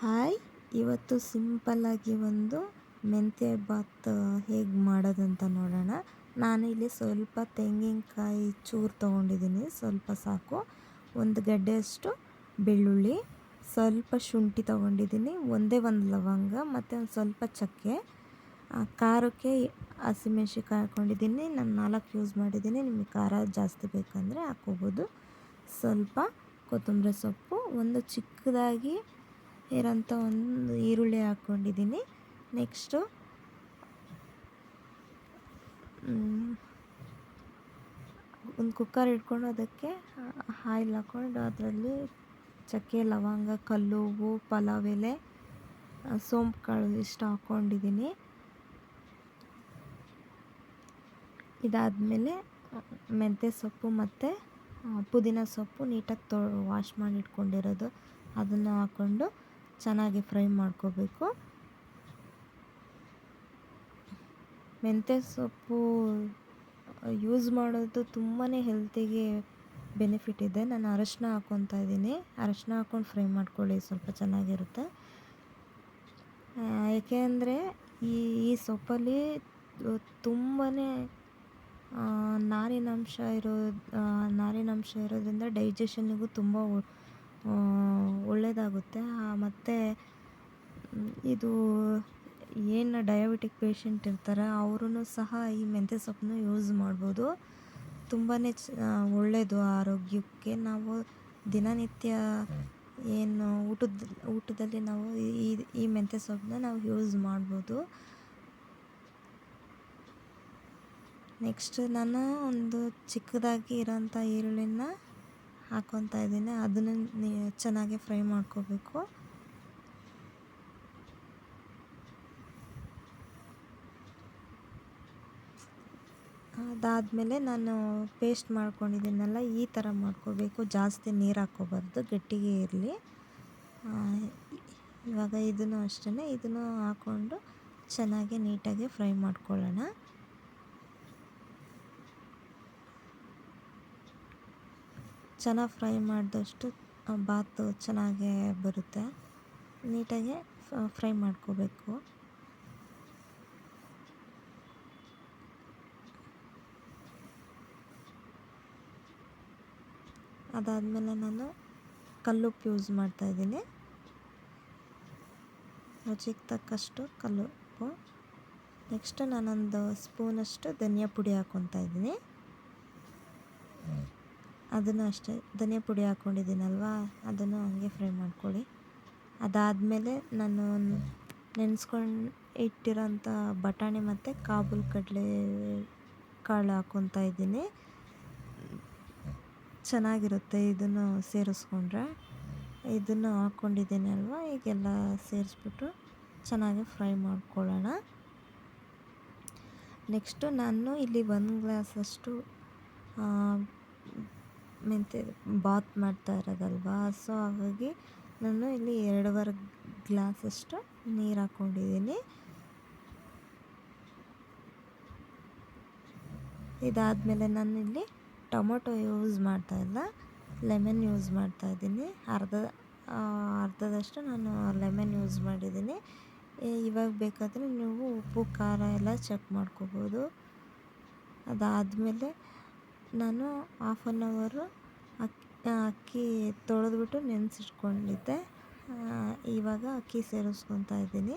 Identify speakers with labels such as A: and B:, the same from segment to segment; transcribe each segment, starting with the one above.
A: Hi. ಇವತ್ತು ಸಿಂಪಲ್ಲಾಗಿ ಒಂದು ಮೆಂತ್ಯ ಬಾತ್ ಹೇಗೆ ಮಾಡೋದಂತ ನೋಡೋಣ. ನಾನು ಇಲ್ಲಿ ಸ್ವಲ್ಪ ತೆಂಗಿನಕಾಯಿ ಚೂರು ತೊಗೊಂಡಿದ್ದೀನಿ. ಸ್ವಲ್ಪ ಸಾಕು. ಒಂದು ಗಡ್ಡೆಯಷ್ಟು ಬೆಳ್ಳುಳ್ಳಿ, ಸ್ವಲ್ಪ ಶುಂಠಿ ತೊಗೊಂಡಿದ್ದೀನಿ. ಒಂದೇ ಒಂದು ಲವಂಗ, ಮತ್ತು ಒಂದು ಸ್ವಲ್ಪ ಚಕ್ಕೆ. ಖಾರಕ್ಕೆ ಹಸಿಮೆಣ್ಸಿನ್ಕಾಯಿ ಹಾಕ್ಕೊಂಡಿದ್ದೀನಿ ನಾನು ನಾಲ್ಕು ಯೂಸ್ ಮಾಡಿದ್ದೀನಿ. ನಿಮಗೆ ಖಾರ ಜಾಸ್ತಿ ಬೇಕಂದರೆ ಹಾಕ್ಕೋಬೋದು. ಸ್ವಲ್ಪ ಕೊತ್ತಂಬರಿ ಸೊಪ್ಪು, ಒಂದು ಚಿಕ್ಕದಾಗಿ ಇರೋಂಥ ಒಂದು ಈರುಳ್ಳಿ ಹಾಕ್ಕೊಂಡಿದ್ದೀನಿ. ನೆಕ್ಸ್ಟು ಒಂದು ಕುಕ್ಕರ್ ಇಟ್ಕೊಂಡು ಅದಕ್ಕೆ ಆಯಿಲ್ ಹಾಕ್ಕೊಂಡು ಅದರಲ್ಲಿ ಚಕ್ಕೆ, ಲವಂಗ ಕಲ್ಲುವು ಪಲಾವ್, ಎಲೆ, ಸೋಂಪು ಕಾಳು ಇಷ್ಟು ಹಾಕ್ಕೊಂಡಿದ್ದೀನಿ. ಇದಾದಮೇಲೆ ಮೆಂತ್ಯ ಸೊಪ್ಪು ಮತ್ತು ಪುದೀನ ಸೊಪ್ಪು ನೀಟಾಗಿ ತೊ ವಾಶ್ ಮಾಡಿ ಇಟ್ಕೊಂಡಿರೋದು. ಅದನ್ನು ಹಾಕ್ಕೊಂಡು ಚೆನ್ನಾಗಿ ಫ್ರೈ ಮಾಡ್ಕೋಬೇಕು. ಮೆಂತ್ಯ ಸೊಪ್ಪು ಯೂಸ್ ಮಾಡೋದು ತುಂಬಾ ಹೆಲ್ತಿಗೆ ಬೆನಿಫಿಟ್ ಇದೆ. ನಾನು ಅರಶಿನ ಹಾಕ್ಕೊತಾ ಇದ್ದೀನಿ. ಅರಶಿನ ಹಾಕ್ಕೊಂಡು ಫ್ರೈ ಮಾಡ್ಕೊಳ್ಳಿ, ಸ್ವಲ್ಪ ಚೆನ್ನಾಗಿರುತ್ತೆ. ಏಕೆಂದರೆ ಈ ಈ ಸೊಪ್ಪಲ್ಲಿ ತುಂಬಾ ನಾರಿನಂಶ ಇರೋ ನಾರಿನಂಶ ಇರೋದ್ರಿಂದ ಡೈಜೆಷನ್ನಿಗೂ ತುಂಬ ಒಳ್ಳೆಯದಾಗುತ್ತೆ ಮತ್ತು ಇದು ಏನು ಡಯಾಬಿಟಿಕ್ ಪೇಷಂಟ್ ಇರ್ತಾರೆ ಅವ್ರೂ ಸಹ ಈ ಮೆಂತ್ಯ ಸೊಪ್ಪನ್ನ ಯೂಸ್ ಮಾಡ್ಬೋದು. ತುಂಬಾ ಚ ಒಳ್ಳೆಯದು ಆರೋಗ್ಯಕ್ಕೆ. ನಾವು ದಿನನಿತ್ಯ ಏನು ಊಟದ, ಊಟದಲ್ಲಿ ನಾವು ಈ ಈ ಮೆಂತ್ಯ ಸೊಪ್ಪನ್ನ ನಾವು ಯೂಸ್ ಮಾಡ್ಬೋದು. ನೆಕ್ಸ್ಟ್ ನಾನು ಒಂದು ಚಿಕ್ಕದಾಗಿ ಇರೋಂಥ ಈರುಳ್ಳಿನ ಹಾಕ್ಕೊತಾ ಇದ್ದೀನಿ. ಅದನ್ನು ಚೆನ್ನಾಗಿ ಫ್ರೈ ಮಾಡ್ಕೋಬೇಕು. ಅದಾದಮೇಲೆ ನಾನು ಪೇಸ್ಟ್ ಮಾಡ್ಕೊಂಡಿದ್ದೀನಲ್ಲ, ಈ ಥರ ಮಾಡ್ಕೋಬೇಕು. ಜಾಸ್ತಿ ನೀರು ಹಾಕ್ಕೋಬಾರ್ದು, ಗಟ್ಟಿಗೆ ಇರಲಿ. ಇವಾಗ ಇದನ್ನು ಅಷ್ಟೇ ಇದನ್ನು ಹಾಕ್ಕೊಂಡು ಚೆನ್ನಾಗಿ ನೀಟಾಗಿ ಫ್ರೈ ಮಾಡ್ಕೊಳ್ಳೋಣ. ಚೆನ್ನಾಗಿ ಫ್ರೈ ಮಾಡಿದಷ್ಟು ಬಾತು ಚೆನ್ನಾಗೇ ಬರುತ್ತೆ. ನೀಟಾಗಿ ಫ್ರೈ ಮಾಡ್ಕೋಬೇಕು. ಅದಾದಮೇಲೆ ನಾನು ಕಲ್ಲುಪ್ಪು ಯೂಸ್ ಮಾಡ್ತಾಯಿದ್ದೀನಿ ರುಚಿಗೆ ತಕ್ಕಷ್ಟು ಕಲ್ಲುಪ್ಪು. ನೆಕ್ಸ್ಟ್ ನಾನೊಂದು ಸ್ಪೂನಷ್ಟು ಧನಿಯಾ ಪುಡಿ ಹಾಕ್ಕೊತಾ ಇದ್ದೀನಿ. ಅದನ್ನು ಅಷ್ಟೇ, ಧನಿಯಾ ಪುಡಿ ಹಾಕ್ಕೊಂಡಿದ್ದೀನಲ್ವಾ ಅದನ್ನು ಹಂಗೆ ಫ್ರೈ ಮಾಡ್ಕೊಳ್ಳಿ. ಅದಾದಮೇಲೆ ನಾನು ನೆನೆಸ್ಕೊಂಡು ಇಟ್ಟಿರೋಂಥ ಬಟಾಣಿ ಮತ್ತು ಕಾಬೂಲ್ ಕಡಲೆ ಕಾಳು ಹಾಕ್ಕೊತಾ ಇದ್ದೀನಿ. ಚೆನ್ನಾಗಿರುತ್ತೆ ಇದನ್ನು ಸೇರಿಸ್ಕೊಂಡ್ರೆ. ಇದನ್ನು ಹಾಕ್ಕೊಂಡಿದ್ದೀನಿ ಅಲ್ವಾ? ಈಗೆಲ್ಲ ಸೇರಿಸ್ಬಿಟ್ಟು ಚೆನ್ನಾಗಿ ಫ್ರೈ ಮಾಡ್ಕೊಳ್ಳೋಣ. ನೆಕ್ಸ್ಟು ನಾನು ಇಲ್ಲಿ ಒಂದು ಗ್ಲಾಸಷ್ಟು ಮೆಂತ್ಯ ಬಾತ್ ಮಾಡ್ತಾ ಇರೋದಲ್ವಾ? ಸೊ ಹಾಗಾಗಿ ನಾನು ಇಲ್ಲಿ ಎರಡೂವರೆ ಗ್ಲಾಸಷ್ಟು ನೀರು ಹಾಕ್ಕೊಂಡಿದ್ದೀನಿ ಇದಾದಮೇಲೆ ನಾನು ಇಲ್ಲಿ ಟೊಮೊಟೊ ಯೂಸ್ ಮಾಡ್ತಾ ಇಲ್ಲ. ಲೆಮನ್ ಯೂಸ್ ಮಾಡ್ತಾ ಇದ್ದೀನಿ. ಅರ್ಧ ಅರ್ಧದಷ್ಟು ನಾನು ಲೆಮನ್ ಯೂಸ್ ಮಾಡಿದ್ದೀನಿ. ಇವಾಗ ಬೇಕಾದರೆ ನೀವು ಉಪ್ಪು, ಖಾರ ಎಲ್ಲ ಚೆಕ್ ಮಾಡ್ಕೋಬೋದು. ಅದಾದಮೇಲೆ ನಾನು ಹಾಫ್ ಆನ್ ಅವರು ಅಕ್ಕಿ ಅಕ್ಕಿ ತೊಳೆದ್ಬಿಟ್ಟು ನೆನೆಸಿಟ್ಕೊಂಡಿದ್ದೆ. ಇವಾಗ ಅಕ್ಕಿ ಸೇರಿಸ್ಕೊತಾ ಇದ್ದೀನಿ.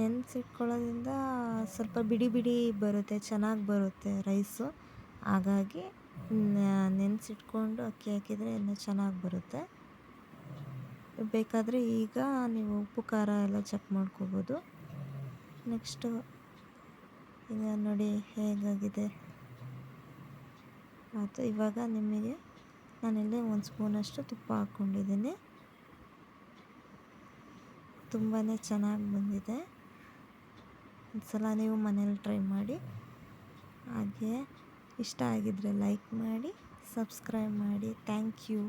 A: ನೆನೆಸಿಟ್ಕೊಳ್ಳೋದ್ರಿಂದ ಸ್ವಲ್ಪ ಬಿಡಿ ಬಿಡಿ ಬರುತ್ತೆ, ಚೆನ್ನಾಗಿ ಬರುತ್ತೆ ರೈಸು. ಹಾಗಾಗಿ ನೆನೆಸಿಟ್ಕೊಂಡು ಅಕ್ಕಿ ಹಾಕಿದರೆ ಇನ್ನೂ ಚೆನ್ನಾಗಿ ಬರುತ್ತೆ. ಬೇಕಾದರೆ ಈಗ ನೀವು ಉಪ್ಪು ಖಾರ ಎಲ್ಲ ಚೆಕ್ ಮಾಡ್ಕೋಬೋದು. ನೆಕ್ಸ್ಟು ಈಗ ನೋಡಿ ಹೇಗಾಗಿದೆ. ಆಯಿತು, ಇವಾಗ ನಿಮಗೆ ನಾನಿಲ್ಲಿ ಒಂದು ಸ್ಪೂನಷ್ಟು ತುಪ್ಪ ಹಾಕ್ಕೊಂಡಿದ್ದೀನಿ. ತುಂಬಾ ಚೆನ್ನಾಗಿ ಬಂದಿದೆ. ಒಂದು ಸಲ ನೀವು ಮನೇಲಿ ಟ್ರೈ ಮಾಡಿ. ಹಾಗೆ ಇಷ್ಟ ಆಗಿದ್ದರೆ ಲೈಕ್ ಮಾಡಿ, ಸಬ್ಸ್ಕ್ರೈಬ್ ಮಾಡಿ. Thank you.